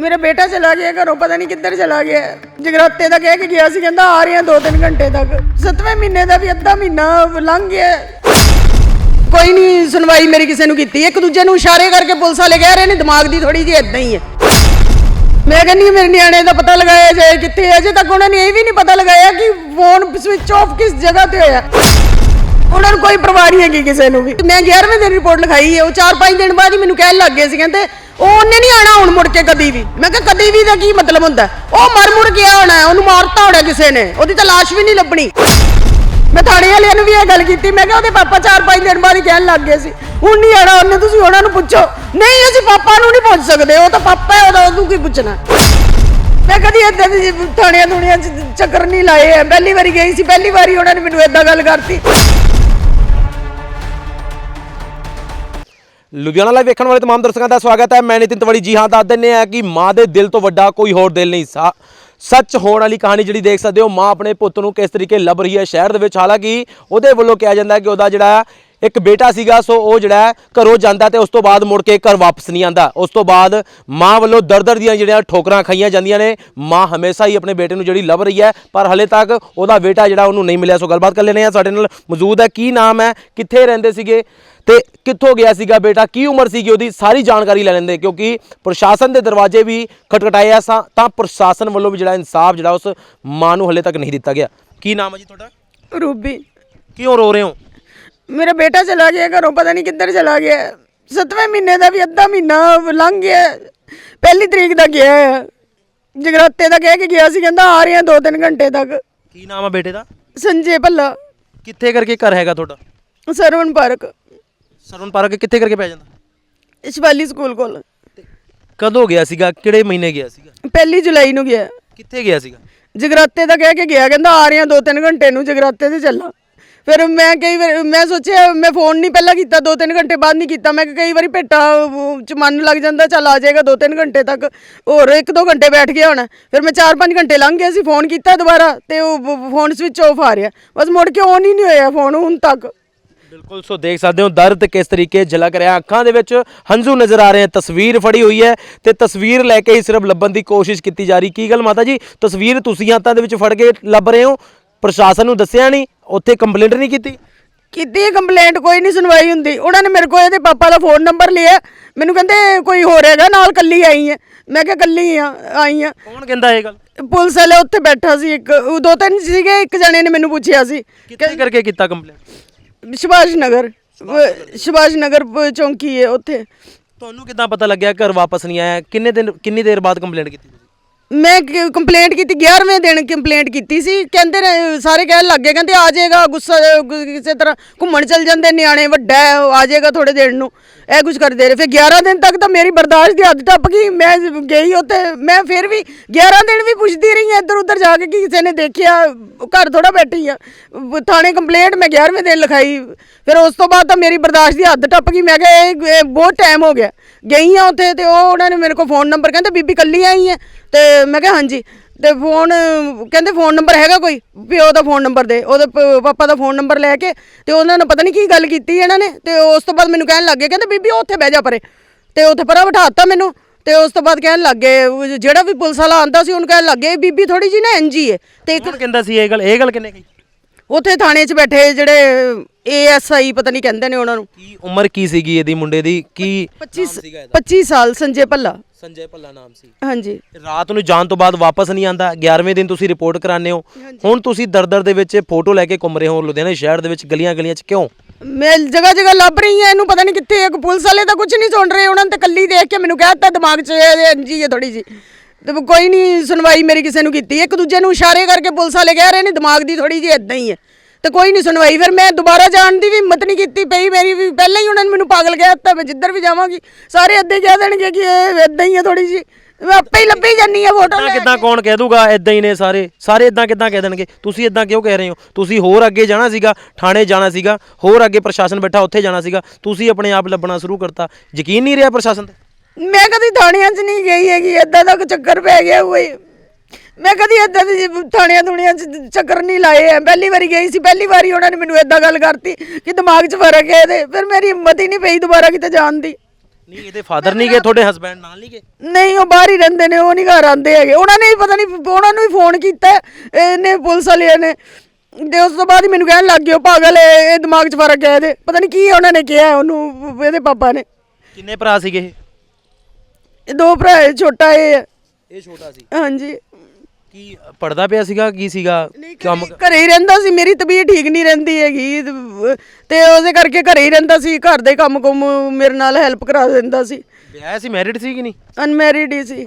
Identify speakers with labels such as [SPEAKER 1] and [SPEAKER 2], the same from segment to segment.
[SPEAKER 1] ਮੇਰਾ ਬੇਟਾ ਚਲਾ ਗਿਆ, ਘਰੋਂ ਪਤਾ ਨਹੀਂ ਕਿੱਧਰ ਚਲਾ ਗਿਆ। ਜਗਰਾਤੇ ਦਾ ਕਹਿ ਕੇ ਗਿਆ ਸੀ, ਕਹਿੰਦਾ ਆ ਰਿਹਾ 2-3 ਘੰਟੇ ਤੱਕ। 7ਵੇਂ ਮਹੀਨੇ ਦਾ ਵੀ ਅੱਧਾ ਮਹੀਨਾ ਲੰਘ ਗਿਆ। ਕੋਈ ਨਹੀਂ, ਸੁਣਵਾਈ ਮੇਰੀ ਕਿਸੇ ਨੂੰ ਕੀਤੀ। ਇੱਕ ਦੂਜੇ ਨੂੰ ਇਸ਼ਾਰੇ ਕਰਕੇ ਪੁਲਿਸ ਵਾਲੇ ਕਹਿ ਰਹੇ ਨੇ, ਦਿਮਾਗ ਦੀ ਥੋੜੀ ਜਿਹੀ ਇਦਾਂ ਹੀ ਹੈ। ਮੈਂ ਕਹਿੰਦੀ ਮੇਰੇ ਨਿਆਣੇ ਦਾ ਪਤਾ ਲਗਾਇਆ ਜਾਏ, ਕਿੱਥੇ ਅਜੇ ਤੱਕ ਉਹਨਾਂ ਨੇ ਇਹ ਵੀ ਨਹੀਂ ਪਤਾ ਲਗਾਇਆ ਕਿ ਫੋਨ ਸਵਿਚ ਆਫ ਕਿਸ ਜਗ੍ਹਾ ਤੇ ਹੋਇਆ। ਉਹਨਾਂ ਨੂੰ ਕੋਈ ਪਰਵਾਹ ਨਹੀਂ ਹੈਗੀ ਕਿਸੇ ਨੂੰ ਵੀ। ਮੈਂ 11ਵੇਂ ਦਿਨ ਰਿਪੋਰਟ ਲਿਖਾਈ ਹੈ, ਉਹ 4-5 ਦਿਨ ਬਾਅਦ ਹੀ ਮੈਨੂੰ ਕਹਿਣ ਲੱਗ ਗਏ ਸੀ, ਕਹਿੰਦੇ ਉਹ ਉਹਨੇ ਨਹੀਂ ਆਣਾ ਹੁਣ ਮੁੜ ਕੇ ਕਦੀ ਵੀ। ਮੈਂ ਕਿਹਾ ਕਦੀ ਵੀ ਦਾ ਕੀ ਮਤਲਬ ਹੁੰਦਾ? ਉਹ ਮਰ ਮੁੜ ਗਿਆ ਹੋਣਾ ਉਹਨੂੰ ਮਾਰਤਾ ਹੋਣਾ ਕਿਸੇ ਨੇ, ਉਹਦੀ ਤਾਂ ਲਾਸ਼ ਵੀ ਨਹੀਂ ਲੱਭਣੀ। ਮੈਂ ਥਾਣੇ ਵਾਲਿਆਂ ਨੂੰ ਵੀ ਇਹ ਗੱਲ ਕੀਤੀ, ਮੈਂ ਕਿਹਾ ਉਹਦੇ ਪਾਪਾ 4-5 ਦਿਨ ਬਾਅਦ ਹੀ ਕਹਿਣ ਲੱਗ ਗਏ ਸੀ, ਹੁਣ ਨਹੀਂ ਆਣਾ ਉਹਨੇ ਤੁਸੀਂ ਉਹਨਾਂ ਨੂੰ ਪੁੱਛੋ। ਨਹੀਂ, ਅਸੀਂ ਪਾਪਾ ਨੂੰ ਨਹੀਂ ਪੁੱਛ ਸਕਦੇ, ਉਹ ਤਾਂ ਪਾਪਾ ਹੈ, ਉਹਦਾ ਉਹਨੂੰ ਕੀ ਪੁੱਛਣਾ? ਮੈਂ ਕਦੀ ਏਦਾਂ ਦੀ ਥਾਣਿਆਂ ਥੁਣਿਆਂ ਚ ਚੱਕਰ ਨਹੀਂ ਲਾਏ ਆ ਪਹਿਲੀ ਵਾਰੀ ਗਈ ਸੀ, ਪਹਿਲੀ ਵਾਰੀ ਉਹਨਾਂ ਨੇ ਮੈਨੂੰ ਏਦਾਂ ਗੱਲ ਕਰਤੀ।
[SPEAKER 2] ਲੁਧਿਆਣਾ ਲਾਈਵ ਵੇਖਣ ਵਾਲੇ ਤਮਾਮ ਦਰਸ਼ਕਾਂ ਦਾ ਸਵਾਗਤ ਹੈ। ਮੈਂ ਨਿਤਿਨ ਤਵੜੀ। ਜੀ ਹਾਂ, ਦੱਸ ਦਿੰਨੇ ਆ ਕਿ ਮਾਂ ਦੇ ਦਿਲ ਤੋਂ ਵੱਡਾ ਕੋਈ ਹੋਰ ਦਿਲ ਨਹੀਂ ਸਾ ਸੱਚ ਹੋਣ ਵਾਲੀ ਕਹਾਣੀ ਜਿਹੜੀ ਦੇਖ ਸਕਦੇ ਹੋ। ਮਾਂ ਆਪਣੇ ਪੁੱਤ ਨੂੰ ਕਿਸ ਤਰੀਕੇ ਲੱਭ ਰਹੀ ਹੈ ਸ਼ਹਿਰ ਦੇ ਵਿੱਚ। ਹਾਲਾਂਕਿ ਉਹਦੇ ਵੱਲੋਂ ਕਿਹਾ ਜਾਂਦਾ ਕਿ ਉਹਦਾ ਜਿਹੜਾ ਇੱਕ ਬੇਟਾ ਸੀਗਾ ਸੋ ਉਹ ਜਿਹੜਾ ਘਰੋਂ ਜਾਂਦਾ ਤੇ ਉਸ ਤੋਂ ਬਾਅਦ ਮੁੜ ਕੇ ਘਰ ਵਾਪਸ ਨਹੀਂ ਆਂਦਾ। ਉਸ ਤੋਂ ਬਾਅਦ ਮਾਂ ਵੱਲੋਂ ਦਰ-ਦਰ ਦੀਆਂ ਜਿਹੜੀਆਂ ਠੋਕਰਾਂ ਖਾਈਆਂ ਜਾਂਦੀਆਂ ਨੇ ਮਾਂ ਹਮੇਸ਼ਾ ਹੀ ਆਪਣੇ ਬੇਟੇ ਨੂੰ ਜਿਹੜੀ ਲੱਭ ਰਹੀ ਹੈ ਪਰ ਹਲੇ ਤੱਕ ਉਹਦਾ ਬੇਟਾ ਜਿਹੜਾ ਉਹਨੂੰ ਨਹੀਂ ਮਿਲਿਆ ਸੋ ਗੱਲਬਾਤ ਕਰ ਲੈਣੇ ਆ ਸਾਡੇ ਨਾਲ ਮੌਜੂਦ ਹੈ ਕੀ ਨਾਮ ਹੈ ਕਿੱਥੇ ਰਹਿੰਦੇ ਸੀਗੇ ਤੇ ਕਿੱਥੋਂ ਗਿਆ ਸੀਗਾ ਬੇਟਾ ਕੀ ਉਮਰ ਸੀਗੀ ਉਹਦੀ ਸਾਰੀ ਜਾਣਕਾਰੀ ਲੈ ਲੈਂਦੇ ਕਿਉਂਕਿ ਪ੍ਰਸ਼ਾਸਨ ਦੇ ਦਰਵਾਜ਼ੇ ਵੀ ਖਟਖਟਾਏ ਆ ਸਾ ਤਾਂ ਪ੍ਰਸ਼ਾਸਨ ਵੱਲੋਂ ਵੀ ਜਿਹੜਾ ਇਨਸਾਫ ਜਿਹੜਾ ਉਸ ਮਾਂ ਨੂੰ ਹਲੇ ਤੱਕ ਨਹੀਂ ਦਿੱਤਾ ਗਿਆ। ਕੀ ਨਾਮ ਹੈ ਜੀ ਤੁਹਾਡਾ?
[SPEAKER 1] ਰੂਬੀ।
[SPEAKER 2] ਕਿਉਂ ਰੋ ਰਹੇ ਹੋ?
[SPEAKER 1] ਮੇਰਾ ਬੇਟਾ ਚਲਾ ਗਿਆ ਘਰੋਂ ਪਤਾ ਨਹੀਂ ਕਿੱਧਰ ਚਲਾ ਗਿਆ। 7ਵੇਂ ਮਹੀਨੇ ਦਾ ਵੀ ਅੱਧਾ ਮਹੀਨਾ ਲੰਘ ਗਿਆ। ਪਹਿਲੀ ਤਰੀਕ ਦਾ ਗਿਆ ਹੈ। ਜਗਰਾਤੇ ਦਾ ਕਹਿ ਕੇ ਗਿਆ ਸੀ ਕਹਿੰਦਾ ਆ ਰਿਹਾ 2-3 ਘੰਟੇ ਤੱਕ।
[SPEAKER 2] ਕੀ ਨਾਮ ਹੈ ਬੇਟੇ ਦਾ?
[SPEAKER 1] ਸੰਜੇ ਭੱਲਾ।
[SPEAKER 2] ਕਿੱਥੇ ਕਰਕੇ ਘਰ ਹੈਗਾ ਤੁਹਾਡਾ?
[SPEAKER 1] ਸਰਵਣ ਪਾਰਕ।
[SPEAKER 2] ਸਰਵਨ ਪਾਰਕ ਕਿੱਥੇ ਕਰਕੇ ਪੈ ਜਾਂਦਾ?
[SPEAKER 1] ਸ਼ਿਵਾਲੀ ਸਕੂਲ ਕੋਲ।
[SPEAKER 2] ਕਦੋਂ ਗਿਆ ਸੀਗਾ? ਕਿਹੜੇ ਮਹੀਨੇ ਗਿਆ ਸੀਗਾ?
[SPEAKER 1] ਪਹਿਲੀ ਜੁਲਾਈ ਨੂੰ ਗਿਆ।
[SPEAKER 2] ਕਿੱਥੇ ਗਿਆ ਸੀਗਾ?
[SPEAKER 1] ਜਗਰਾਤੇ ਦਾ ਕਹਿ ਕੇ ਗਿਆ ਕਹਿੰਦਾ ਆ ਰਿਹਾ 2-3 ਘੰਟੇ ਨੂੰ ਜਗਰਾਤੇ ਤੇ ਚੱਲਾਂ। ਫਿਰ ਮੈਂ ਕਈ ਵਾਰ, ਮੈਂ ਸੋਚਿਆ, ਮੈਂ ਫੋਨ ਨਹੀਂ ਪਹਿਲਾਂ ਕੀਤਾ 2-3 ਘੰਟੇ ਬਾਅਦ ਨਹੀਂ ਕੀਤਾ। ਮੈਂ ਕਿਹਾ ਕਈ ਵਾਰੀ ਭੇਟਾ ਚ ਮਨ ਲੱਗ ਜਾਂਦਾ, ਚੱਲ ਆ ਜਾਏਗਾ 2-3 ਘੰਟੇ ਤੱਕ। ਹੋਰ 1-2 ਘੰਟੇ ਬੈਠ ਗਿਆ ਹੋਣਾ। ਫਿਰ ਮੈਂ 4-5 ਘੰਟੇ ਲੰਘ ਗਏ ਸੀ ਫੋਨ ਕੀਤਾ ਦੁਬਾਰਾ ਤੇ ਉਹ ਫੋਨ ਸਵਿਚ ਆਫ ਆ ਰਿਹਾ। ਬਸ ਮੁੜ ਕੇ ਔਨ ਹੀ ਨਹੀਂ ਹੋਇਆ ਫੋਨ ਹੁਣ ਤੱਕ।
[SPEAKER 2] ਬਿਲਕੁਲ, ਸੋ ਦੇਖ ਸਕਦੇ ਹੋ ਦਰਦ ਕਿਸ ਤਰੀਕੇ ਝਲਕ ਰਿਹਾ। ਅੱਖਾਂ ਦੇ ਵਿੱਚ ਹੰਝੂ ਨਜ਼ਰ ਆ ਰਹੇ ਹਨ, ਤਸਵੀਰ ਫੜੀ ਹੋਈ ਹੈ ਤੇ ਤਸਵੀਰ ਲੈ ਕੇ ਹੀ ਸਿਰਫ ਲੱਭਣ ਦੀ ਕੋਸ਼ਿਸ਼ ਕੀਤੀ ਜਾ ਰਹੀ। ਕੀ ਗੱਲ ਮਾਤਾ ਜੀ? ਤਸਵੀਰ ਤੁਸੀਂ ਹੱਥਾਂ ਦੇ ਵਿੱਚ ਫੜ ਕੇ ਲੱਭ ਰਹੇ ਹੋ? ਪ੍ਰਸ਼ਾਸਨ ਨੂੰ ਦੱਸਿਆ ਨਹੀਂ ਉੱਥੇ ਕੰਪਲੇਂਟ ਨਹੀਂ ਕੀਤੀ?
[SPEAKER 1] ਕੀਤੀ ਕੰਪਲੇਂਟ ਕੋਈ ਨਹੀਂ ਸੁਣਵਾਈ ਹੁੰਦੀ। ਉਹਨਾਂ ਨੇ ਮੇਰੇ ਕੋਲ ਇਹਦੇ ਪਾਪਾ ਦਾ ਫੋਨ ਨੰਬਰ ਲਿਆ। ਮੈਨੂੰ ਕਹਿੰਦੇ ਕੋਈ ਹੋਰ ਹੈਗਾ ਨਾਲ ਕੱਲੀ ਆਈ ਹੈ। ਮੈਂ ਕਿਹਾ ਕੱਲੀ ਆ ਆਈ ਆ।
[SPEAKER 2] ਕੌਣ ਕਹਿੰਦਾ ਇਹ ਗੱਲ?
[SPEAKER 1] ਪੁਲਿਸ ਵਾਲੇ ਉੱਥੇ ਬੈਠਾ ਸੀ ਇੱਕ ਉਹ ਦੋ ਤਿੰਨ ਸੀਗੇ ਇੱਕ ਜਣੇ ਨੇ ਮੈਨੂੰ ਪੁੱਛਿਆ ਸੀ।
[SPEAKER 2] ਕਿੱਥੇ ਕਰਕੇ ਕੀਤਾ ਕੰਪਲੇਂਟ
[SPEAKER 1] ਸੁਭਾਸ਼ ਨਗਰ ਸੁਭਾਸ਼ ਨਗਰ। ਚੌਂਕੀ ਹੈ ਉੱਥੇ।
[SPEAKER 2] ਤੁਹਾਨੂੰ ਕਿੱਦਾਂ ਪਤਾ ਲੱਗਿਆ ਘਰ ਵਾਪਸ ਨਹੀਂ ਆਇਆ? ਕਿੰਨੇ ਦਿਨ ਕਿੰਨੀ ਦੇਰ ਬਾਅਦ ਕੰਪਲੇਂਟ ਕੀਤੀ?
[SPEAKER 1] ਮੈਂ ਕੰਪਲੇਂਟ ਕੀਤੀ 11ਵੇਂ ਦਿਨ ਕੰਪਲੇਂਟ ਕੀਤੀ ਸੀ। ਕਹਿੰਦੇ ਨੇ, ਸਾਰੇ ਕਹਿਣ ਲੱਗੇ ਕਹਿੰਦੇ ਆ ਜਾਏਗਾ, ਗੁੱਸਾ ਗੁ- ਕਿਸੇ ਤਰ੍ਹਾਂ ਘੁੰਮਣ ਚੱਲ ਜਾਂਦੇ, ਨਿਆਣੇ ਵੱਡਾ ਹੈ, ਉਹ ਆ ਜਾਏਗਾ ਥੋੜੇ ਦਿਨ ਨੂੰ। ਇਹ ਕੁਝ ਕਰਦੇ ਰਹੇ। ਫਿਰ 11 ਦਿਨ ਤੱਕ ਤਾਂ ਮੇਰੀ ਬਰਦਾਸ਼ਤ ਦੀ ਹੱਦ ਟੱਪ ਗਈ। ਮੈਂ ਗਈ ਉੱਥੇ, ਮੈਂ ਫਿਰ ਵੀ 11 ਦਿਨ ਵੀ ਪੁੱਛਦੀ ਰਹੀ ਇੱਧਰ ਉੱਧਰ ਜਾ ਕੇ ਕਿ ਕਿਸੇ ਨੇ ਦੇਖਿਆ, ਘਰ ਥੋੜਾ ਬੈਠੀ ਆ ਥਾਣੇ ਕੰਪਲੇਂਟ ਮੈਂ 11ਵੇਂ ਦਿਨ ਲਿਖਾਈ। ਫਿਰ ਉਸ ਤੋਂ ਬਾਅਦ ਤਾਂ ਮੇਰੀ ਬਰਦਾਸ਼ਤ ਦੀ ਹੱਦ ਟੱਪ ਗਈ। ਮੈਂ ਕਿਹਾ, ਇਹ ਇਹ ਬਹੁਤ ਟਾਈਮ ਹੋ ਗਿਆ। ਗਈ ਆ ਉੱਥੇ ਤੇ ਉਹ ਉਹਨਾਂ ਨੇ ਮੇਰੇ ਕੋਲ ਫੋਨ ਨੰਬਰ ਕਹਿੰਦੇ, ਬੀਬੀ ਕੱਲੀ ਆਈ ਹੈ। ਤੇ ਮੈਂ ਕਿਹਾ, ਹਾਂਜੀ। ਤੇ ਫੋਨ, ਕਹਿੰਦੇ ਫੋਨ ਨੰਬਰ ਹੈਗਾ ਕੋਈ? ਪਿਓ ਦਾ ਫੋਨ ਨੰਬਰ ਦੇ, ਉਹਦੇ ਪ- ਪਾਪਾ ਦਾ ਫੋਨ ਨੰਬਰ ਲੈ ਕੇ ਤੇ ਉਹਨਾਂ ਨੇ ਪਤਾ ਨਹੀਂ ਕੀ ਗੱਲ ਕੀਤੀ ਇਹਨਾਂ ਨੇ ਤੇ ਉਸ ਤੋਂ ਬਾਅਦ ਮੈਨੂੰ ਕਹਿਣ ਲੱਗ ਗਏ, ਕਹਿੰਦੇ ਬੀਬੀ ਉਹ ਉੱਥੇ ਬਹਿ ਜਾ ਪਰੇ ਤੇ ਉੱਥੇ ਪਰਾਂ ਬਿਠਾ ਬਿਠਾਤਾ ਮੈਨੂੰ ਤੇ ਉਸ ਤੋਂ ਬਾਅਦ ਕਹਿਣ ਲੱਗੇ ਉਹ ਜਿਹੜਾ ਵੀ ਪੁਲਿਸ ਵਾਲਾ ਆਂਦਾ ਸੀ ਉਹਨੂੰ ਕਹਿਣ ਲੱਗ ਗਏ, ਬੀਬੀ ਥੋੜੀ ਜੀ ਨਾ ਐਨਜੀ ਹੈ ਤੇ ਇੱਕ
[SPEAKER 2] ਕੌਣ ਕਹਿੰਦਾ ਸੀ, ਇਹ ਗੱਲ ਇਹ ਗੱਲ ਕਿੰਨੇ ਕਹੀ?
[SPEAKER 1] ਉੱਥੇ ਥਾਣੇ 'ਚ ਬੈਠੇ ਜਿਹੜੇ ਏਐਸਆਈ ਪਤਾ ਨਹੀਂ ਕਹਿੰਦੇ ਨੇ ਉਹਨਾਂ ਨੂੰ।
[SPEAKER 2] ਕੀ ਉਮਰ ਕੀ ਸੀਗੀ ਇਹਦੀ ਮੁੰਡੇ ਦੀ? ਕੀ
[SPEAKER 1] 25 25 ਸਾਲ ਸੰਜੇ ਭੱਲਾ।
[SPEAKER 2] ਸੰਜੇ ਭੱਲਾ ਨਾਮ ਸੀ।
[SPEAKER 1] ਹਾਂਜੀ।
[SPEAKER 2] ਰਾਤ ਨੂੰ ਜਾਣ ਤੋਂ ਬਾਅਦ ਵਾਪਸ ਨਹੀਂ ਆਂਦਾ। 11ਵੇਂ ਦਿਨ ਤੁਸੀਂ ਰਿਪੋਰਟ ਕਰਾਉਂਦੇ ਹੋ। ਹੁਣ ਤੁਸੀਂ ਦਰਦਰ ਦੇ ਵਿੱਚ ਫੋਟੋ ਲੈ ਕੇ ਘੁੰਮ ਰਹੇ ਹੋ ਲੁਧਿਆਣਾ ਸ਼ਹਿਰ ਦੇ ਵਿੱਚ ਗਲੀਆਂ ਗਲੀਆਂ 'ਚ। ਕਿਉਂ?
[SPEAKER 1] ਮੈਂ ਜਗ੍ਹਾ ਜਗ੍ਹਾ ਲੱਭ ਰਹੀ ਹਾਂ ਇਹਨੂੰ ਪਤਾ ਨਹੀਂ ਕਿੱਥੇ ਕੋਈ ਪੁਲਿਸ ਵਾਲੇ ਤਾਂ ਕੁਝ ਨਹੀਂ ਸੁਣ ਰਹੇ ਉਹਨਾਂ ਨੇ ਤਾਂ ਕੱਲੀ ਦੇਖ ਕੇ ਮੈਨੂੰ ਕਹਿ ਦਿੱਤਾ ਦਿਮਾਗ 'ਚ ਜੀ ਹੈ ਥੋੜੀ ਜੀ ਤੇ ਕੋਈ ਨਹੀਂ ਸੁਣਵਾਈ ਮੇਰੀ ਕਿਸੇ ਨੂੰ ਕੀਤੀ। ਇੱਕ ਦੂਜੇ ਨੂੰ ਇਸ਼ਾਰੇ ਕਰਕੇ ਪੁਲਿਸ ਵਾਲੇ ਕਹਿ ਰਹੇ ਨੇ ਦਿਮਾਗ ਦੀ ਥੋੜੀ ਜੀ ਇਦਾਂ ਹੀ ਹੈ। ਤੇ ਕੋਈ ਨਹੀਂ ਸੁਣਵਾਈ। ਫਿਰ ਮੈਂ ਦੁਬਾਰਾ ਜਾਣ ਦੀ ਵੀ ਹਿੰਮਤ ਨਹੀਂ ਕੀਤੀ ਪਈ। ਮੇਰੀ ਵੀ ਪਹਿਲਾਂ ਹੀ ਉਹਨਾਂ ਨੇ ਮੈਨੂੰ ਪਾਗਲ ਕਹਿ ਦਿੱਤਾ ਮੈਂ ਜਿੱਧਰ ਵੀ ਜਾਵਾਂਗੀ ਸਾਰੇ ਅੱਧੇ ਕਹਿ ਦੇਣਗੇ ਕਿ ਇਹ ਇਦਾਂ ਹੀ ਹੈ ਥੋੜੀ ਜੀ ਮੈਂ ਆਪੇ ਹੀ ਲੱਭੀ ਜਾਨੀ ਆ ਫੋਟੋ
[SPEAKER 2] ਕਿੱਦਾਂ ਕਿੱਦਾਂ ਕੌਣ ਕਹਿ ਦੂਗਾ? ਇਦਾਂ ਹੀ ਨੇ ਸਾਰੇ। ਸਾਰੇ ਇਦਾਂ ਕਿੱਦਾਂ ਕਹਿ ਦੇਣਗੇ? ਤੁਸੀਂ ਇਦਾਂ ਕਿਉਂ ਕਹਿ ਰਹੇ ਹੋ? ਤੁਸੀਂ ਹੋਰ ਅੱਗੇ ਜਾਣਾ ਸੀਗਾ ਥਾਣੇ ਜਾਣਾ ਸੀਗਾ ਹੋਰ ਅੱਗੇ ਪ੍ਰਸ਼ਾਸਨ ਬੈਠਾ ਉੱਥੇ ਜਾਣਾ ਸੀਗਾ। ਤੁਸੀਂ ਆਪਣੇ ਆਪ ਲੱਭਣਾ ਸ਼ੁਰੂ ਕਰਤਾ। ਯਕੀਨ ਨਹੀਂ ਰਿਹਾ ਪ੍ਰਸ਼ਾਸਨ ਤੇ?
[SPEAKER 1] ਮੈਂ ਕਦੀ ਥਾਣਿਆਂ 'ਚ ਨਹੀਂ ਗਈ ਹੈਗੀ ਏਦਾਂ ਦਾ ਕੋਈ ਚੱਕਰ ਪੈ ਗਿਆ ਹੋਏ ਮੈਂ ਕਦੀ ਏਦਾਂ ਦੀ ਥਾਣਿਆਂ ਥੁਣਿਆਂ 'ਚ ਚੱਕਰ ਨਹੀਂ ਲਾਏ ਆ। ਪਹਿਲੀ ਵਾਰੀ ਗਈ ਸੀ ਪਹਿਲੀ ਵਾਰੀ ਉਹਨਾਂ ਨੇ ਮੈਨੂੰ ਏਦਾਂ ਗੱਲ ਕਰਤੀ ਕਿ ਦਿਮਾਗ 'ਚ ਫ਼ਰਕ ਹੈ ਇਹਦੇ। ਫਿਰ ਮੇਰੀ ਹਿੰਮਤ ਹੀ ਨਹੀਂ ਪਈ ਦੁਬਾਰਾ ਕਿਤੇ ਜਾਣ ਦੀ।
[SPEAKER 2] ਨਹੀਂ ਇਹਦੇ ਫਾਦਰ ਨਹੀਂ ਗਏ ਤੁਹਾਡੇ ਹਸਬੰਡ ਨਾਲ ਨਹੀਂ ਗਏ?
[SPEAKER 1] ਨਹੀਂ ਉਹ ਬਾਹਰ ਹੀ ਰਹਿੰਦੇ ਨੇ ਉਹ ਨਹੀਂ ਘਰ ਆਉਂਦੇ ਹੈਗੇ। ਉਹਨਾਂ ਨੇ ਪਤਾ ਨਹੀਂ ਉਹਨਾਂ ਨੂੰ ਵੀ ਫੋਨ ਕੀਤਾ ਇਹਨੇ ਪੁਲਿਸ ਵਾਲਿਆਂ ਨੇ। ਤੇ ਉਸ ਤੋਂ ਬਾਅਦ ਹੀ ਮੈਨੂੰ ਕਹਿਣ ਲੱਗ ਗਏ ਉਹ ਪਾਗਲ ਹੈ ਇਹ ਦਿਮਾਗ 'ਚ ਫ਼ਰਕ ਹੈ ਇਹਦੇ। ਪਤਾ ਨਹੀਂ ਕੀ ਉਹਨਾਂ ਨੇ ਕਿਹਾ ਉਹਨੂੰ ਇਹਦੇ ਪਾਪਾ ਨੇ।
[SPEAKER 2] ਕਿੰਨੇ ਭਰਾ ਸੀਗੇ ਇਹ?
[SPEAKER 1] ਇਹ ਦੋ ਭਰਾ ਹੈ, ਛੋਟਾ ਇਹ ਹੈ।
[SPEAKER 2] ਇਹ ਛੋਟਾ ਸੀ।
[SPEAKER 1] ਹਾਂਜੀ।
[SPEAKER 2] ਕੀ ਪੜਦਾ ਪਿਆ ਸੀਗਾ ਕੀ ਸੀਗਾ? ਕੰਮ
[SPEAKER 1] ਘਰੇ- ਘਰੇ ਹੀ ਰਹਿੰਦਾ ਸੀ ਮੇਰੀ ਤਬੀਅਤ ਠੀਕ ਨਹੀਂ ਰਹਿੰਦੀ ਹੈਗੀ। ਤੇ- ਤੇ ਉਹਦੇ ਕਰਕੇ ਘਰੇ ਹੀ ਰਹਿੰਦਾ ਸੀ ਘਰ ਦੇ ਕੰਮ ਕੁਮ ਮੇਰੇ ਨਾਲ ਹੈਲਪ ਕਰਾ ਦਿੰਦਾ ਸੀ।
[SPEAKER 2] ਵਿਆਹ ਸੀ ਮੈਰਿਡ ਸੀ ਕਿ ਨਹੀਂ?
[SPEAKER 1] ਅਨਮੈਰਿਡ ਹੀ ਸੀ।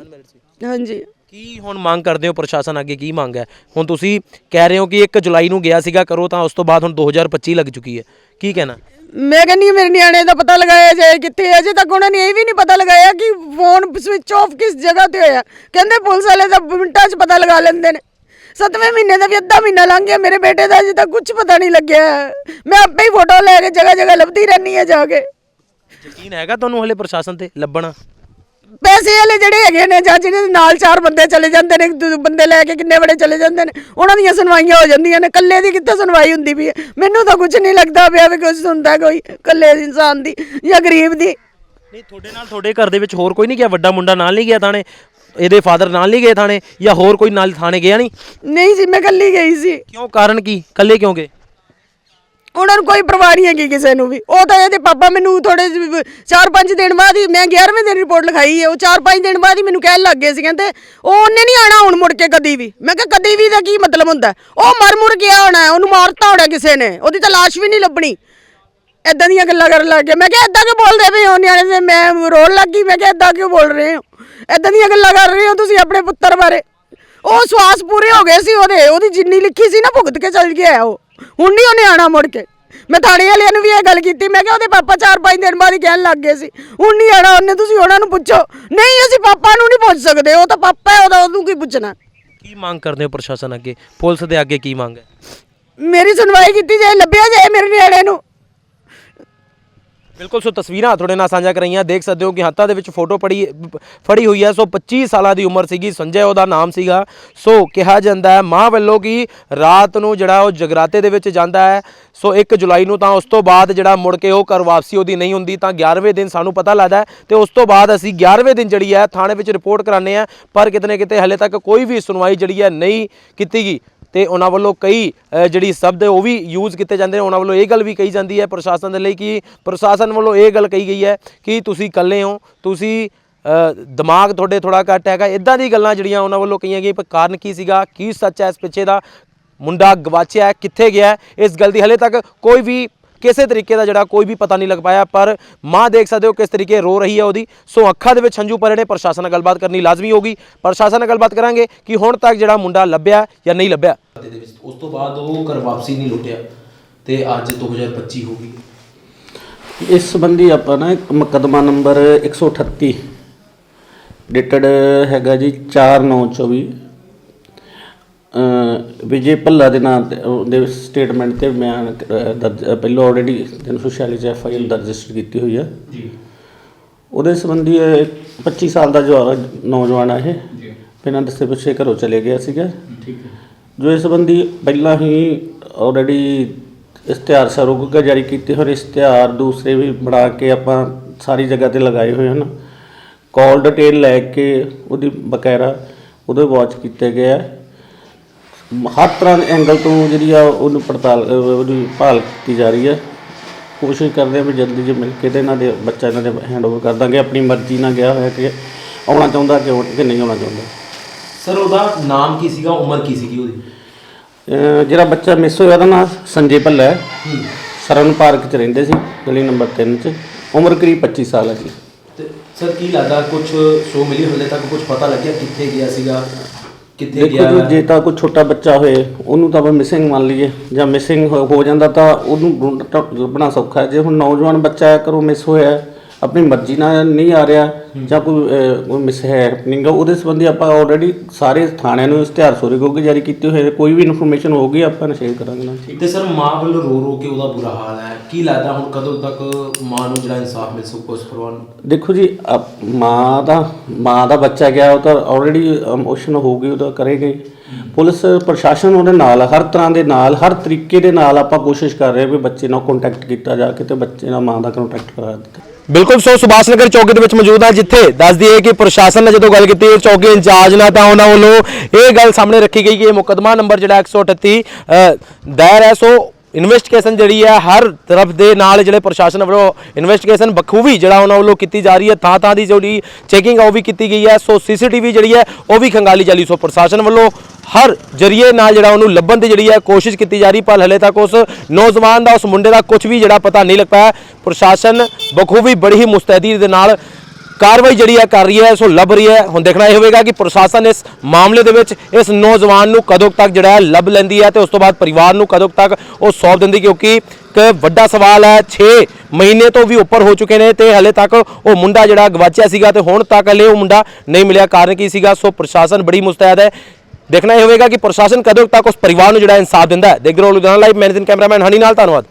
[SPEAKER 1] ਹਾਂਜੀ।
[SPEAKER 2] ਕੀ ਹੁਣ ਮੰਗ ਕਰਦੇ ਹੋ ਪ੍ਰਸ਼ਾਸਨ ਅੱਗੇ ਕੀ ਮੰਗ ਹੈ? ਹੁਣ ਤੁਸੀਂ ਕਹਿ ਰਹੇ ਹੋ ਕਿ 1 ਜੁਲਾਈ ਨੂੰ ਗਿਆ ਸੀਗਾ ਕਰੋ ਤਾਂ ਉਸ ਤੋਂ ਬਾਅਦ ਹੁਣ 2025 ਲੱਗ ਚੁੱਕੀ ਹੈ। ਕੀ ਕਹਿਣਾ?
[SPEAKER 1] ਮੈਂ ਕਹਿੰਦੀ ਮੇਰੇ ਨਿਆਣੇ ਦਾ ਪਤਾ ਲਗਾਇਆ ਜਾਏ, ਕਿੱਥੇ ਹੈ। ਅਜੇ ਤੱਕ ਉਹਨਾਂ ਨੇ ਇਹ ਵੀ ਨਹੀਂ ਪਤਾ ਲਗਾਇਆ ਕਿ ਫੋਨ ਸਵਿਚ ਆਫ ਕਿਸ ਜਗ੍ਹਾ ਤੇ ਹੋਇਆ। ਕਹਿੰਦੇ ਪੁਲਿਸ ਵਾਲੇ ਤਾਂ ਮਿੰਟਾਂ 'ਚ ਪਤਾ ਲਗਾ ਲੈਂਦੇ ਨੇ। ਸੱਤਵੇਂ ਮਹੀਨੇ ਦਾ ਵੀ ਅੱਧਾ ਮਹੀਨਾ ਲੰਘ ਗਿਆ, ਮੇਰੇ ਬੇਟੇ ਦਾ ਅਜੇ ਤੱਕ ਕੁਝ ਪਤਾ ਨਹੀਂ ਲੱਗਿਆ। ਮੈਂ ਆਪੇ ਹੀ ਫੋਟੋ ਲੈ ਕੇ ਜਗ੍ਹਾ ਜਗ੍ਹਾ ਲੱਭਦੀ ਰਹਿੰਦੀ ਹਾਂ ਜਾ ਕੇ।
[SPEAKER 2] ਯਕੀਨ ਹੈਗਾ ਤੁਹਾਨੂੰ ਹਲੇ ਪ੍ਰਸ਼ਾਸਨ ਤੇ ਲੱਭਣਾ?
[SPEAKER 1] ਪੈਸੇ ਵਾਲੇ ਜਿਹੜੇ ਹੈਗੇ ਨੇ ਜਾਂ ਜਿਹਦੇ ਨਾਲ ਚਾਰ ਬੰਦੇ ਚਲੇ ਜਾਂਦੇ ਨੇ ਦੂ- ਬੰਦੇ ਲੈ ਕੇ ਕਿੰਨੇ ਬੜੇ ਚਲੇ ਜਾਂਦੇ ਨੇ ਉਹਨਾਂ ਦੀਆਂ ਸੁਣਵਾਈਆਂ ਹੋ ਜਾਂਦੀਆਂ ਨੇ ਕੱਲੇ ਦੀ ਕਿੱਥੇ ਸੁਣਵਾਈ ਹੁੰਦੀ ਵੀ ਮੈਨੂੰ ਤਾਂ ਕੁਝ ਨਹੀਂ ਲੱਗਦਾ ਪਿਆ ਵੀ ਕੁਝ ਸੁਣਦਾ ਕੋਈ ਕੱਲੇ ਇਨਸਾਨ ਦੀ ਜਾਂ ਗਰੀਬ ਦੀ।
[SPEAKER 2] ਨਹੀਂ ਤੁਹਾਡੇ ਨਾਲ ਤੁਹਾਡੇ ਘਰ ਦੇ ਵਿੱਚ ਹੋਰ ਕੋਈ ਨਹੀਂ ਗਿਆ? ਵੱਡਾ ਮੁੰਡਾ ਨਾਲ ਨਹੀਂ ਗਿਆ ਥਾਣੇ? ਇਹਦੇ ਫਾਦਰ ਨਾਲ ਨਹੀਂ ਗਏ ਥਾਣੇ? ਜਾਂ ਹੋਰ ਕੋਈ ਨਾਲ ਥਾਣੇ ਗਿਆ ਨਹੀਂ?
[SPEAKER 1] ਨਹੀਂ ਜੀ ਮੈਂ ਕੱਲੀ ਗਈ ਸੀ।
[SPEAKER 2] ਕਿਉਂ? ਕਾਰਨ ਕੀ? ਕੱਲੇ ਕਿਉਂ ਗਏ?
[SPEAKER 1] ਉਹਨਾਂ ਨੂੰ ਕੋਈ ਪਰਵਾਹ ਨਹੀਂ ਹੈਗੀ ਕਿਸੇ ਨੂੰ ਵੀ। ਉਹ ਤਾਂ ਇਹਦੇ ਪਾਪਾ, ਮੈਨੂੰ ਥੋੜੇ 4-5 ਦਿਨ ਬਾਅਦ ਹੀ ਮੈਂ 11ਵੇਂ ਦਿਨ ਰਿਪੋਰਟ ਲਿਖਾਈ ਹੈ। ਉਹ 4-5 ਦਿਨ ਬਾਅਦ ਹੀ ਮੈਨੂੰ ਕਹਿਣ ਲੱਗ ਗਏ ਸੀ। ਕਹਿੰਦੇ, ਉਹ ਉਹਨੇ ਨਹੀਂ ਆਣਾ ਹੁਣ ਮੁੜ ਕੇ ਕਦੀ ਵੀ। ਮੈਂ ਕਿਹਾ, ਕਦੀ ਵੀ ਦਾ ਕੀ ਮਤਲਬ ਹੁੰਦਾ? ਉਹ ਮਰ ਮੁਰ ਗਿਆ ਹੋਣਾ ਉਹਨੂੰ ਮਾਰਤਾ ਹੋਣਾ ਕਿਸੇ ਨੇ। ਉਹਦੀ ਤਾਂ ਲਾਸ਼ ਵੀ ਨਹੀਂ ਲੱਭਣੀ। ਐਦਾਂ ਦੀਆਂ ਗੱਲਾਂ ਕਰਨ ਲੱਗ ਗਏ। ਮੈਂ ਕਿਹਾ ਐਦਾਂ ਕਿਉਂ ਬੋਲਦੇ ਪਏ ਹੋ ਨਿਆਣੇ ਦੇ ਮੈਂ ਰੋਣ ਲੱਗ ਗਈ। ਮੈਂ ਕਿਹਾ ਐਦਾਂ ਕਿਉਂ ਬੋਲ ਰਹੇ ਹੋ? ਐਦਾਂ ਦੀਆਂ ਗੱਲਾਂ ਕਰ ਰਹੇ ਹੋ ਤੁਸੀਂ ਆਪਣੇ ਪੁੱਤਰ ਬਾਰੇ। ਉਹ ਸਵਾਸ ਪੂਰੇ ਹੋ ਗਏ ਸੀ ਉਹਦੇ ਉਹਦੀ ਜਿੰਨੀ ਲਿਖੀ ਸੀ ਨਾ ਭੁਗਤ ਕੇ ਚੱਲ ਗਿਆ ਉਹ। ਹੁਣ ਨਹੀਂ ਉਹਨੇ ਆਣਾ ਮੁੜ ਕੇ। ਮੈਂ ਥਾਣੇ ਵਾਲਿਆਂ ਨੂੰ ਵੀ ਇਹ ਗੱਲ ਕੀਤੀ ਮੈਂ ਕਿਹਾ ਉਹਦੇ ਪਾਪਾ 4-5 ਦਿਨ ਬਾਅਦ ਹੀ ਕਹਿਣ ਲੱਗ ਗਏ ਸੀ ਹੁਣ ਨਹੀਂ ਆਣਾ ਉਹਨੇ ਤੁਸੀਂ ਉਹਨਾਂ ਨੂੰ ਪੁੱਛੋ। ਨਹੀਂ ਅਸੀਂ ਪਾਪਾ ਨੂੰ ਨਹੀਂ ਪੁੱਛ ਸਕਦੇ ਉਹ ਤਾਂ ਪਾਪਾ ਹੈ ਉਹਦਾ ਉਹਨੂੰ ਕੀ ਪੁੱਛਣਾ।
[SPEAKER 2] ਕੀ ਮੰਗ ਕਰਦੇ ਹੋ ਪ੍ਰਸ਼ਾਸਨ ਅੱਗੇ? ਪੁਲਿਸ ਦੇ ਅੱਗੇ ਕੀ ਮੰਗ ਹੈ?
[SPEAKER 1] ਮੇਰੀ ਸੁਣਵਾਈ ਕੀਤੀ ਜਾਏ ਲੱਭਿਆ ਜਾਏ ਮੇਰੇ ਨਿਆਣੇ ਨੂੰ।
[SPEAKER 2] ਬਿਲਕੁਲ, ਸੋ ਤਸਵੀਰਾਂ ਤੁਹਾਡੇ ਨਾਲ ਸਾਂਝਾ ਕਰਾਈਆਂ ਦੇਖ ਸਕਦੇ ਹੋ ਕਿ ਹੱਥਾਂ ਦੇ ਵਿੱਚ ਫੋਟੋ ਪੜੀ, ਫੜੀ ਹੋਈ ਹੈ। ਸੋ 25 ਸਾਲਾਂ ਦੀ ਉਮਰ ਸੀਗੀ, ਸੰਜੇ ਉਹਦਾ ਨਾਮ ਸੀਗਾ। ਸੋ ਕਿਹਾ ਜਾਂਦਾ ਹੈ, ਮਾਂ ਵੱਲੋਂ ਕਿ ਰਾਤ ਨੂੰ ਜਿਹੜਾ ਉਹ ਜਗਰਾਤੇ ਦੇ ਵਿੱਚ ਜਾਂਦਾ ਹੈ। ਸੋ 1 ਜੁਲਾਈ ਨੂੰ ਤਾਂ ਉਸ ਤੋਂ ਬਾਅਦ ਜਿਹੜਾ ਮੁੜ ਕੇ ਉਹ ਘਰ ਵਾਪਸੀ ਉਹਦੀ ਨਹੀਂ ਹੁੰਦੀ, ਤਾਂ 11ਵੇਂ ਦਿਨ ਸਾਨੂੰ ਪਤਾ ਲੱਗਦਾ ਹੈ ਤੇ ਉਸ ਤੋਂ ਬਾਅਦ ਅਸੀਂ 11ਵੇਂ ਦਿਨ ਜਿਹੜੀ ਹੈ ਥਾਣੇ ਵਿੱਚ ਰਿਪੋਰਟ ਕਰਾਉਂਦੇ ਆ ਪਰ ਕਿਤੇ ਨਾ ਕਿਤੇ ਹਲੇ ਤੱਕ ਕੋਈ ਵੀ ਸੁਣਵਾਈ ਜਿਹੜੀ ਹੈ ਨਹੀਂ ਕੀਤੀ ਗਈ। ਤੇ ਉਹਨਾਂ ਵੱਲੋਂ ਕਈ ਜਿਹੜੀ ਸ਼ਬਦ ਹੈ ਉਹ ਵੀ ਯੂਜ਼ ਕੀਤੇ ਜਾਂਦੇ ਨੇ। ਉਹਨਾਂ ਵੱਲੋਂ ਇਹ ਗੱਲ ਵੀ ਕਹੀ ਜਾਂਦੀ ਹੈ ਪ੍ਰਸ਼ਾਸਨ ਦੇ ਲਈ ਕਿ ਪ੍ਰਸ਼ਾਸਨ ਵੱਲੋਂ ਇਹ ਗੱਲ ਕਹੀ ਗਈ ਹੈ ਕਿ ਤੁਸੀਂ ਇਕੱਲੇ ਹੋ, ਤੁਸੀਂ ਦਿਮਾਗ ਤੁਹਾਡੇ ਥੋੜਾ ਘੱਟ ਹੈਗਾ। ਇਦਾਂ ਦੀ ਗੱਲਾਂ ਜਿਹੜੀਆਂ ਉਹਨਾਂ ਵੱਲੋਂ ਕਹੀਆਂ ਗਈਆਂ ਪਰ ਕਾਰਨ ਕੀ ਸੀਗਾ, ਕੀ ਸੱਚ ਹੈ ਇਸ ਪਿੱਛੇ ਦਾ? ਮੁੰਡਾ ਗਵਾਚਿਆ ਕਿੱਥੇ ਗਿਆ ਇਸ ਗੱਲ ਦੀ ਹਲੇ ਤੱਕ ਕੋਈ ਵੀ ਕਿਸੇ ਤਰੀਕੇ ਦਾ ਜਿਹੜਾ ਕੋਈ ਵੀ ਪਤਾ ਨਹੀਂ ਲੱਗ ਪਾਇਆ ਪਰ ਮਾਂ ਦੇਖ ਸਕਦੇ ਹੋ ਕਿਸ ਤਰੀਕੇ ਰੋ ਰਹੀ ਹੈ ਉਹਦੀ। ਸੋ ਅੱਖਾਂ ਦੇ ਵਿੱਚ ਹੰਝੂ ਭਰੇ ਨੇ ਪ੍ਰਸ਼ਾਸਨ ਨਾਲ ਗੱਲਬਾਤ ਕਰਨੀ ਲਾਜ਼ਮੀ ਹੋਗੀ ਪ੍ਰਸ਼ਾਸਨ ਨਾਲ ਗੱਲਬਾਤ ਕਰਾਂਗੇ ਕਿ ਹੁਣ ਤੱਕ ਜਿਹੜਾ ਮੁੰਡਾ ਲੱਭਿਆ ਜਾਂ ਨਹੀਂ ਲੱਭਿਆ। ਦੇ ਵਿੱਚ ਉਸ ਤੋਂ ਬਾਅਦ ਉਹ ਘਰ ਵਾਪਸੀ ਨਹੀਂ ਲੁੱਟਿਆ ਤੇ ਅੱਜ 2025 ਹੋ ਗਈ।
[SPEAKER 3] ਇਸ ਸੰਬੰਧੀ ਆਪਾਂ ਨਾ ਇੱਕ ਮੁਕੱਦਮਾ ਨੰਬਰ 138 ਡੇਟਡ ਹੈਗਾ ਜੀ 4924 ਅ ਵਿਜੇ ਭੱਲਾ ਦੇ ਨਾਮ ਤੇ ਉਹਦੇ ਸਟੇਟਮੈਂਟ ਤੇ ਬਿਆਨ ਅ, ਦਰਜ ਪਹਿਲਾਂ ਆਲਰੇਡੀ 346 ਚ ਐਫ ਆਈ ਆਰ ਰਜਿਸਟਰ ਕੀਤੀ ਹੋਈ ਹੈ
[SPEAKER 2] ਜੀ।
[SPEAKER 3] ਉਹਦੇ ਸੰਬੰਧੀ ਇਹ 25 ਸਾਲ ਦਾ ਜੋ ਆ- ਨੌਜਵਾਨ ਆ ਇਹ। ਬਿਨਾਂ ਦੱਸੇ ਪੁੱਛੇ ਘਰੋਂ ਚਲੇ ਗਿਆ ਸੀਗਾ।
[SPEAKER 2] ਠੀਕ ਹੈ।
[SPEAKER 3] ਜੋ ਇਸ ਸੰਬੰਧੀ ਪਹਿਲਾਂ ਹੀ ਆਲਰੇਡੀ ਇਸ਼ਤਿਹਾਰ ਸਰੋਗਗਾ ਜਾਰੀ ਕੀਤੇ ਹੋਏ ਇਸ਼ਤਿਹਾਰ ਦੂਸਰੇ ਵੀ ਬਣਾ ਕੇ ਆਪਾਂ ਸਾਰੀ ਜਗ੍ਹਾ ਤੇ ਲਗਾਏ ਹੋਏ ਹਨ। ਕਾਲ ਡਿਟੇਲ ਲੈ ਕੇ ਉਹਦੀ ਬਕਾਇਦਾ ਉਹਦੇ ਵਾਚ ਕੀਤੇ ਗਏ ਆ। ਹਰ ਤਰ੍ਹਾਂ ਦੇ ਐਂਗਲ ਤੋਂ ਜਿਹੜੀ ਆ ਉਹਨੂੰ ਪੜਤਾਲ ਅਹ ਉਹਦੀ ਭਾਲ ਕੀਤੀ ਜਾ ਰਹੀ ਹੈ ਕੋਸ਼ਿਸ਼ ਕਰਦੇ ਆ ਵੀ ਜਲਦੀ ਜੇ ਮਿਲ ਕੇ ਤੇ ਇਹਨਾਂ ਦੇ ਬੱਚਾ ਇਹਨਾਂ ਦੇ ਹੈਂਡਓਵਰ ਕਰ ਦਾਂਗੇ ਆਪਣੀ ਮਰਜ਼ੀ ਨਾਲ ਗਿਆ ਹੋਇਆ ਕਿ ਆਉਣਾ ਚਾਹੁੰਦਾ ਕਿ ਕਿ ਨਹੀਂ ਆਉਣਾ ਚਾਹੁੰਦਾ।
[SPEAKER 2] ਸਰ ਉਹਦਾ ਨਾਮ ਕੀ ਸੀਗਾ ਉਮਰ ਕੀ ਸੀਗੀ ਉਹਦੀ?
[SPEAKER 3] ਅਹ ਜਿਹੜਾ ਬੱਚਾ ਮਿਸ ਹੋਇਆ ਉਹਦਾ ਨਾਮ ਸੰਜੇ ਭੱਲਾ ਹੈ। ਸਰਨ ਪਾਰਕ ਚ ਰਹਿੰਦੇ ਸੀ ਗਲੀ ਨੰਬਰ 3 ਚ। ਉਮਰ ਕਰੀਬ 25 ਸਾਲ ਹੈ ਜੀ।
[SPEAKER 2] ਤੇ ਸਰ ਕੀ ਲੱਗਦਾ ਕੁਝ ਸ਼ੋ ਮਿਲੀ ਹਲੇ ਤੱਕ ਕੁਝ ਪਤਾ ਲੱਗਿਆ ਕਿੱਥੇ ਗਿਆ ਸੀਗਾ? ਕਿੱਥੇ
[SPEAKER 3] ਦੇਖੋ ਜੀ ਜੇ ਤਾਂ ਕੋਈ ਛੋਟਾ ਬੱਚਾ ਹੋਏ ਉਹਨੂੰ ਤਾਂ ਆਪਾਂ ਮਿਸਿੰਗ ਮੰਨ ਲਈਏ। ਜਾਂ ਮਿਸਿੰਗ ਹੋ ਜਾਂਦਾ ਤਾਂ ਉਹਨੂੰ ਢੂੰਢ- ਲੱਭਣਾ ਸੌਖਾ ਹੈ। ਜੇ ਹੁਣ ਨੌਜਵਾਨ ਬੱਚਾ ਹੈ ਕਰੋ ਮਿਸ ਹੋਇਆ ਹੈ, ਆਪਣੀ ਮਰਜ਼ੀ ਨਾਲ ਨਹੀਂ ਆ ਰਿਹਾ ਜਾਂ ਕੋਈ ਅਹ, ਕੋਈ ਮਿਸ ਹੈ ਹੈਪਨਿੰਗ ਉਹਦੇ ਸੰਬੰਧੀ ਆਪਾਂ ਆਲਰੇਡੀ ਸਾਰੇ ਥਾਣਿਆਂ ਨੂੰ ਇਸ਼ਤਿਹਾਰ ਸੋਰੀ ਕੋਲ ਜਾਰੀ ਕੀਤੇ ਹੋਏ ਕੋਈ ਵੀ ਇਨਫੋਰਮੇਸ਼ਨ ਹੋਊਗੀ ਆਪਾਂ ਨੂੰ ਸ਼ੇਅਰ ਕਰਾਂਗੇ ਨਾਲ।
[SPEAKER 2] ਤੇ ਸਰ ਮਾਂ ਵੱਲੋਂ ਰੋ ਰੋ ਕੇ ਉਹਦਾ ਬੁਰਾ ਹਾਲ ਹੈ। ਕੀ ਲੱਗਦਾ ਹੁਣ ਕਦੋਂ ਤੱਕ ਮਾਂ ਨੂੰ ਜਿਹੜਾ ਇਨਸਾਫ ਮਿਲ ਸਕੂਗਾ ਉਸ ਪਰਿਵਾਰ ਨੂੰ
[SPEAKER 3] ਦੇਖੋ ਜੀ ਅਪ- ਮਾਂ ਦਾ ਮਾਂ ਦਾ ਬੱਚਾ ਗਿਆ ਉਹ ਤਾਂ ਆਲਰੇਡੀ ਇਮੋਸ਼ਨ ਹੋਊਗੀ ਉਹ ਤਾਂ ਕਰੇਗਾ ਹੀ। ਪੁਲਿਸ ਪ੍ਰਸ਼ਾਸਨ ਉਹਦੇ ਨਾਲ ਆ, ਹਰ ਤਰ੍ਹਾਂ ਦੇ ਨਾਲ ਹਰ ਤਰੀਕੇ ਦੇ ਨਾਲ ਆਪਾਂ ਕੋਸ਼ਿਸ਼ ਕਰ ਰਹੇ ਹਾਂ ਵੀ ਬੱਚੇ ਨਾਲ ਕੰਟੈਕਟ ਕੀਤਾ ਜਾ ਕੇ ਤੇ ਬੱਚੇ ਨਾਲ ਮਾਂ ਦਾ ਕੰਟੈਕਟ ਕਰਾ ਦਿੱਤਾ।
[SPEAKER 2] ਬਿਲਕੁਲ ਸੋ ਸੁਭਾਸ਼ ਨਗਰ ਚੌਕੀ ਦੇ ਵਿੱਚ ਮੌਜੂਦ ਹਾਂ ਜਿੱਥੇ ਦੱਸਦੀ ਹੈ ਕਿ ਪ੍ਰਸ਼ਾਸਨ ਨੇ ਜਦੋਂ ਗੱਲ ਕੀਤੀ ਹੈ ਚੌਕੀ ਇੰਚਾਰਜ ਨਾਲ ਤਾਂ ਉਹਨਾਂ ਵੱਲੋਂ ਇਹ ਗੱਲ ਸਾਹਮਣੇ ਰੱਖੀ ਗਈ ਕਿ ਇਹ ਮੁਕਦਮਾ ਨੰਬਰ ਜਿਹੜਾ 138 ਅ, ਦਾਇਰ ਹੈ। ਸੋ ਇਨਵੈਸਟੀਗੇਸ਼ਨ ਜਿਹੜੀ ਹੈ ਹਰ ਤਰਫ ਦੇ ਨਾਲ ਜਿਹੜੇ ਪ੍ਰਸ਼ਾਸਨ ਵੱਲੋਂ ਇਨਵੈਸਟੀਗੇਸ਼ਨ ਬਖੂਬੀ ਜਿਹੜਾ ਉਹਨਾਂ ਵੱਲੋਂ ਕੀਤੀ ਜਾ ਰਹੀ ਹੈ ਥਾਂ ਥਾਂ ਦੀ ਜਿਹੜੀ ਚੈਕਿੰਗ ਆ ਉਹ ਵੀ ਕੀਤੀ ਗਈ ਹੈ। ਸੋ ਸੀਸੀਟੀਵੀ ਜਿਹੜੀ ਹੈ ਉਹ ਵੀ ਖੰਗਾਲੀ ਜਾਲੀ। ਸੋ ਪ੍ਰਸ਼ਾਸਨ ਵੱਲੋਂ ਹਰ ਜਰੀਏ ਨਾਲ ਜਿਹੜਾ ਉਹਨੂੰ ਲੱਭਣ ਦੀ ਜਿਹੜੀ ਹੈ ਕੋਸ਼ਿਸ਼ ਕੀਤੀ ਜਾ ਰਹੀ, ਪਰ ਹਲੇ ਤੱਕ ਉਸ ਨੌਜਵਾਨ ਦਾ, ਉਸ ਮੁੰਡੇ ਦਾ ਕੁਝ ਵੀ ਜਿਹੜਾ ਪਤਾ ਨਹੀਂ ਲੱਗ ਪਾਇਆ। ਪ੍ਰਸ਼ਾਸਨ ਬਖੂਬੀ ਬੜੀ ਹੀ ਮੁਸਤੈਦੀ ਦੇ ਨਾਲ ਕਾਰਵਾਈ ਜਿਹੜੀ ਹੈ ਕਰ ਰਹੀ ਹੈ, ਸੋ ਲੱਭ ਰਹੀ ਹੈ। ਹੁਣ ਦੇਖਣਾ ਇਹ ਹੋਵੇਗਾ ਕਿ ਪ੍ਰਸ਼ਾਸਨ ਇਸ ਮਾਮਲੇ ਦੇ ਵਿੱਚ ਇਸ ਨੌਜਵਾਨ ਨੂੰ ਕਦੋਂ ਤੱਕ ਜਿਹੜਾ ਹੈ ਲੱਭ ਲੈਂਦੀ ਹੈ ਤੇ ਉਸ ਤੋਂ ਬਾਅਦ ਪਰਿਵਾਰ ਨੂੰ ਕਦੋਂ ਤੱਕ ਉਹ ਸੌਂਪ ਦਿੰਦੀ, ਕਿਉਂਕਿ ਇੱਕ ਵੱਡਾ ਸਵਾਲ ਹੈ 6 ਮਹੀਨੇ ਤੋਂ ਵੀ ਉੱਪਰ ਹੋ ਚੁੱਕੇ ਨੇ ਤੇ ਹਲੇ ਤੱਕ ਉਹ ਮੁੰਡਾ ਜਿਹੜਾ ਗਵਾਚਿਆ ਸੀਗਾ ਤੇ ਹੁਣ ਤੱਕ ਹਲੇ ਉਹ ਮੁੰਡਾ ਨਹੀਂ ਮਿਲਿਆ। ਕਾਰਨ ਕੀ ਸੀਗਾ? ਸੋ ਪ੍ਰਸ਼ਾਸਨ ਬੜੀ ਮੁਸਤੈਦ ਹੈ। ਦੇਖਣਾ ਇਹ ਹੋਵੇਗਾ ਕਿ ਪ੍ਰਸ਼ਾਸਨ ਕਦੋਂ ਤੱਕ ਉਸ ਪਰਿਵਾਰ ਨੂੰ ਜਿਹੜਾ ਇਨਸਾਫ ਦਿੰਦਾ ਹੈ। ਦੇਖ ਰਹੇ ਹੋ Ludhiana live managing cameraman, Honey ਨਾਲ ਧੰਨਵਾਦ।